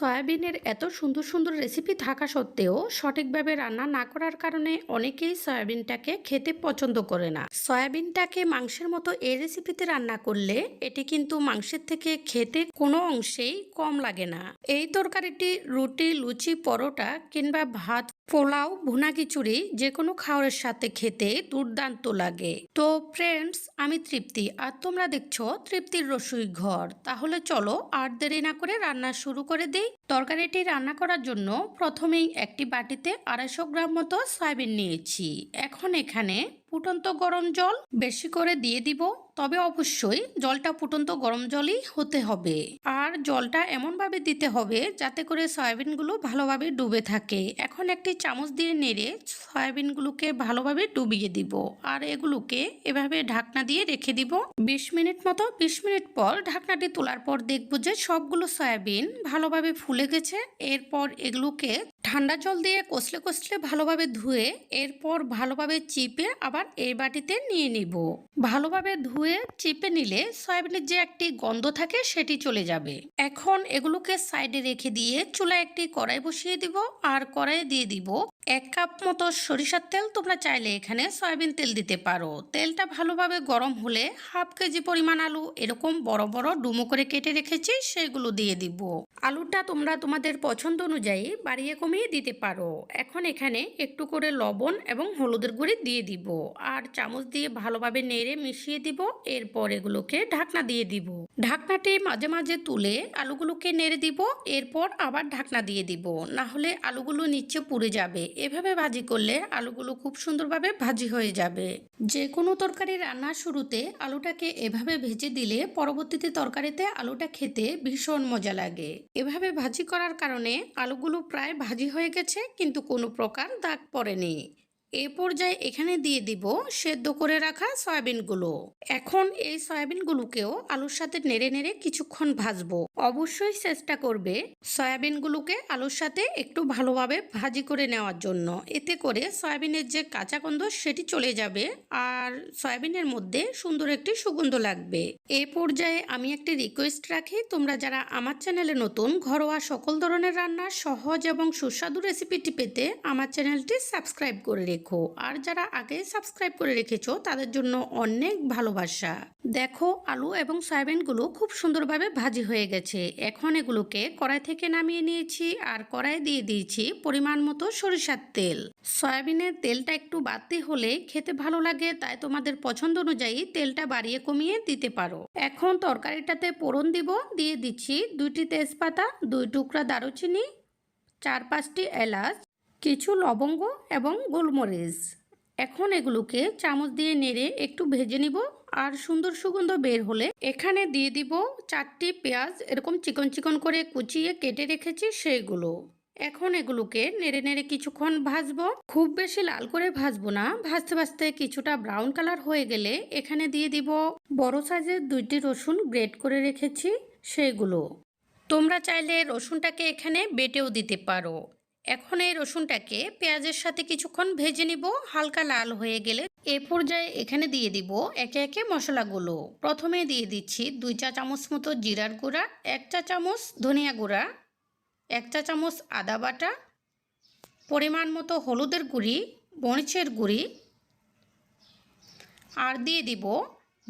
সয়াবিনের এত সুন্দর সুন্দর রেসিপি থাকা সত্ত্বেও সঠিকভাবে রান্না না করার কারণে অনেকেই সয়াবিনটাকে খেতে পছন্দ করে না। সয়াবিনটাকে মাংসের মতো এই রেসিপিতে রান্না করলে এটি কিন্তু মাংসের থেকে খেতে কোনো অংশেই কম লাগে না। এই তরকারিটি রুটি, লুচি, পরোটা কিংবা ভাত পোলাও, ভুনা খিচুড়ি যে কোনো খাওয়ারের সাথে খেতে দুর্দান্ত লাগে। তো ফ্রেন্ডস আমি তৃপ্তি। আর তোমরা দেখছ তৃপ্তির রসুই ঘর। তাহলে চলো আর দেরি না করে রান্না শুরু করে দিই। তরকারিটি রান্না করার জন্য প্রথমেই একটি বাটিতে আড়াইশো গ্রাম মতো সয়াবিন নিয়েছি। এখন এখানে ফুটন্ত গরম জল বেশি করে দিয়ে দিব, তবে অবশ্যই জলটা ফুটন্ত গরম জলই হতে হবে। আর জলটা এমনভাবে দিতে হবে যাতে করে সয়াবিনগুলো ভালোভাবে ডুবে থাকে। এখন একটি চামচ দিয়ে নেড়ে সয়াবিনগুলোকে ভালোভাবে ডুবিয়ে দিব। আর এগুলোকে এভাবে ঢাকনা দিয়ে রেখে দিব। বিশ মিনিট মতো, বিশ মিনিট পর ঢাকনাটি তোলার পর দেখব যে সবগুলো সয়াবিন ভালোভাবে ফুলে গেছে। এরপর এগুলোকে ঠান্ডা জল দিয়ে কষলে কষলে ভালোভাবে ধুয়ে এরপর ভালোভাবে চিপে আবার এই বাটিতে নিয়ে নিব। ভালোভাবে ধুয়ে চিপে নিলে সয়াবিনের যে একটি গন্ধ থাকে সেটি চলে যাবে। এখন এগুলোকে সাইডে রেখে দিয়ে চুলায় একটি কড়াই বসিয়ে দিব আর কড়াইয়ে দিয়ে দিব এক কাপ মতো সরিষার তেল। তোমরা চাইলে এখানে সয়াবিন তেল দিতে পারো। তেলটা ভালোভাবে গরম হলে হাফ কেজি পরিমাণ আলু, এরকম বড় বড় ডুমো করে কেটে রেখেছি, সেগুলো দিয়ে দিব। আলুটা তোমরা তোমাদের পছন্দ অনুযায়ী বাড়িয়ে কমিয়ে দিতে পারো। এখন এখানে একটু করে লবণ এবং হলুদের গুঁড়ি দিয়ে দিব। আর চামচ দিয়ে ভালোভাবে নেড়ে মিশিয়ে দিব। এরপর এগুলোকে ঢাকনা দিয়ে দিব। ঢাকনাটি মাঝে মাঝে তুলে আলুগুলোকে নেড়ে দিব। এরপর আবার ঢাকনা দিয়ে দিব। না হলে আলুগুলো নিচে পুড়ে যাবে। এভাবে ভাজি করলে আলুগুলো খুব সুন্দরভাবে ভাজি হয়ে যাবে। যে কোনো তরকারি রান্নার শুরুতে আলুটাকে এভাবে ভেজে দিলে পরবর্তীতে তরকারিতে আলুটা খেতে ভীষণ মজা লাগে। এভাবে ভাজি করার কারণে আলুগুলো প্রায় ভাজি হয়ে গেছে কিন্তু কোনো প্রকার দাগ পড়েনি। এ পর্যায়ে এখানে দিয়ে দিব সেদ্ধ করে রাখা সয়াবিনগুলো। এখন এই সয়াবিনগুলোকেও আলুর সাথে নেড়ে নেড়ে কিছুক্ষণ ভাজবো। অবশ্যই চেষ্টা করবে সয়াবিনগুলোকে আলুর সাথে একটু ভালোভাবে ভাজি করে নেওয়ার জন্য। এতে করে সয়াবিনের যে কাঁচা গন্ধ সেটি চলে যাবে আর সয়াবিনের মধ্যে সুন্দর একটি সুগন্ধ লাগবে। এ পর্যায়ে আমি একটি রিকোয়েস্ট রাখি, তোমরা যারা আমার চ্যানেলে নতুন, ঘরোয়া সকল ধরনের রান্না সহজ এবং সুস্বাদু রেসিপিটি পেতে আমার চ্যানেলটি সাবস্ক্রাইব করে রেখো। আর যারা আগে সাবস্ক্রাইব করে রেখেছো, তাদের জন্য অনেক ভালোবাসা। দেখো, আলু এবং সয়াবিনগুলো খুব সুন্দরভাবে ভাজি হয়ে গেছে। এখন এগুলোকে কড়াই থেকে নামিয়ে নিয়েছি আর কড়াই দিয়ে দিয়েছি পরিমাণ মতো সরিষার তেল। সয়াবিনের তেলটা একটু বাড়তি হলে খেতে ভালো লাগে, তাই তোমাদের পছন্দ অনুযায়ী তেলটা বাড়িয়ে কমিয়ে দিতে পারো। এখন তরকারিটাতে পোড়ন দিব, দিয়ে দিচ্ছি দুইটি তেজপাতা, দুই টুকরা দারুচিনি, চার পাঁচটি এলাচ কিছু লবঙ্গ এবং গোলমরিচ। এখন এগুলোকে চামচ দিয়ে নেড়ে একটু ভেজে নিব আর সুন্দর সুগন্ধ বের হলে এখানে দিয়ে দিব চারটি পেঁয়াজ। এরকম চিকন চিকন করে কুচিয়ে কেটে রেখেছি সেইগুলো। এখন এগুলোকে নেড়ে নেড়ে কিছুক্ষণ ভাজবো। খুব বেশি লাল করে ভাজবো না। ভাজতে ভাজতে কিছুটা ব্রাউন কালার হয়ে গেলে এখানে দিয়ে দিব বড় সাইজের দুইটি রসুন গ্রেট করে রেখেছি সেইগুলো। তোমরা চাইলে রসুনটাকে এখানে বেটেও দিতে পারো। এখন এই রসুনটাকে পেঁয়াজের সাথে কিছুক্ষণ ভেজে নিব, হালকা লাল হয়ে গেলে। এ পর্যায়ে এখানে দিয়ে দিব একে একে মশলাগুলো। প্রথমে দিয়ে দিচ্ছি দুই চা চামচ মতো জিরার গুঁড়া, এক চা চামচ ধনিয়া গুঁড়া, এক চা চামচ আদা বাটা, পরিমাণ মতো হলুদের গুঁড়ি, মরিচের গুঁড়ি, আর দিয়ে দিব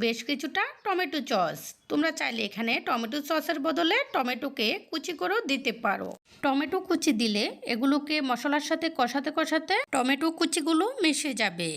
বেশ কিছুটা টমেটো সস। তোমরা চাইলে এখানে টমেটো সসের বদলে টমেটোকে কুচি করেও দিতে পারো। টমেটো কুচি দিলে এগুলোকে মশলার সাথে কষাতে কষাতে টমেটো কুচিগুলো মিশে যাবে।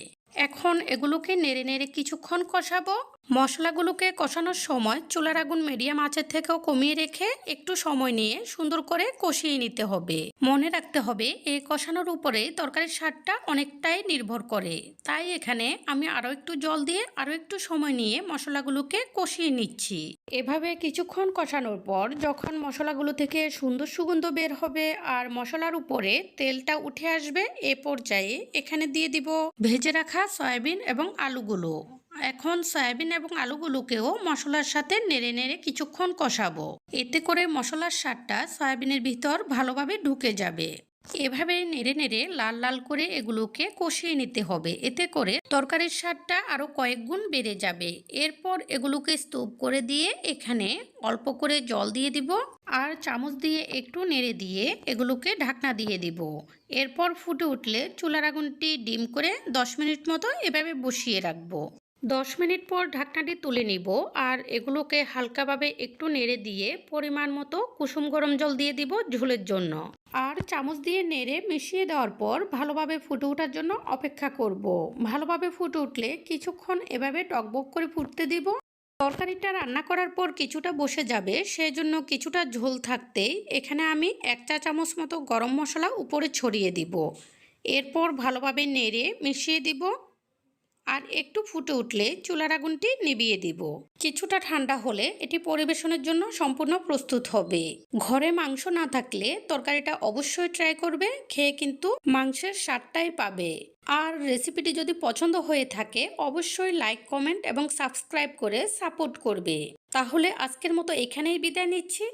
এখন এগুলোকে নেড়ে নেড়ে কিছুক্ষণ কষাবো। মশলাগুলোকে কষানোর সময় চুলার আগুন মিডিয়াম আঁচের থেকেও কমিয়ে রেখে একটু সময় নিয়ে সুন্দর করে কষিয়ে নিতে হবে। মনে রাখতে হবে, এই কষানোর উপরে তরকারির স্বাদটা অনেকটাই নির্ভর করে। তাই এখানে আমি আরও একটু জল দিয়ে আরও একটু সময় নিয়ে মশলাগুলোকে কষিয়ে নিচ্ছি। এভাবে কিছুক্ষণ কষানোর পর যখন মশলাগুলো থেকে সুন্দর সুগন্ধ বের হবে আর মশলার উপরে তেলটা উঠে আসবে, এ পর্যায়ে এখানে দিয়ে দিব ভেজে রাখা সয়াবিন এবং আলুগুলো। এখন সয়াবিন এবং আলুগুলোকেও মশলার সাথে নেড়ে নেড়ে কিছুক্ষণ কষাবো। এতে করে মশলার স্বাদটা সয়াবিনের ভিতর ভালোভাবে ঢুকে যাবে। এভাবে নেড়ে নেড়ে লাল লাল করে এগুলোকে কষিয়ে নিতে হবে। এতে করে তরকারির স্বাদটা আরও কয়েক গুণ বেড়ে যাবে। এরপর এগুলোকে স্তূপ করে দিয়ে এখানে অল্প করে জল দিয়ে দিব আর চামচ দিয়ে একটু নেড়ে দিয়ে এগুলোকে ঢাকনা দিয়ে দিব। এরপর ফুটে উঠলে চুলার আগুনটি ডিম করে দশ মিনিট মতো এভাবে বসিয়ে রাখব। দশ মিনিট পর ঢাকনাটি তুলে নিব আর এগুলোকে হালকাভাবে একটু নেড়ে দিয়ে পরিমাণ মতো কুসুম গরম জল দিয়ে দিব ঝোলের জন্য। আর চামচ দিয়ে নেড়ে মিশিয়ে দেওয়ার পর ভালোভাবে ফুটে ওঠার জন্য অপেক্ষা করব। ভালোভাবে ফুটে উঠলে কিছুক্ষণ এভাবে টকবক করে ফুটতে দিব। তরকারিটা রান্না করার পর কিছুটা বসে যাবে সেই জন্য কিছুটা ঝোল থাকতেই এখানে আমি এক চা চামচ মতো গরম মশলা উপরে ছড়িয়ে দিব। এরপর ভালোভাবে নেড়ে মিশিয়ে দিব। একটু ফুটে উঠলে চুলার আগুনটি নিভিয়ে দিব। কিছুটা ঠান্ডা হলে এটি পরিবেশনের জন্য সম্পূর্ণ প্রস্তুত হবে। ঘরে মাংস না থাকলে তরকারিটা অবশ্যই ট্রাই করবে, খেয়ে কিন্তু মাংসের স্বাদটাই পাবে। আর রেসিপিটি যদি পছন্দ হয়ে থাকে, অবশ্যই লাইক কমেন্ট এবং সাবস্ক্রাইব করে সাপোর্ট করবে। তাহলে আজকের মতো এখানেই বিদায় নিচ্ছি।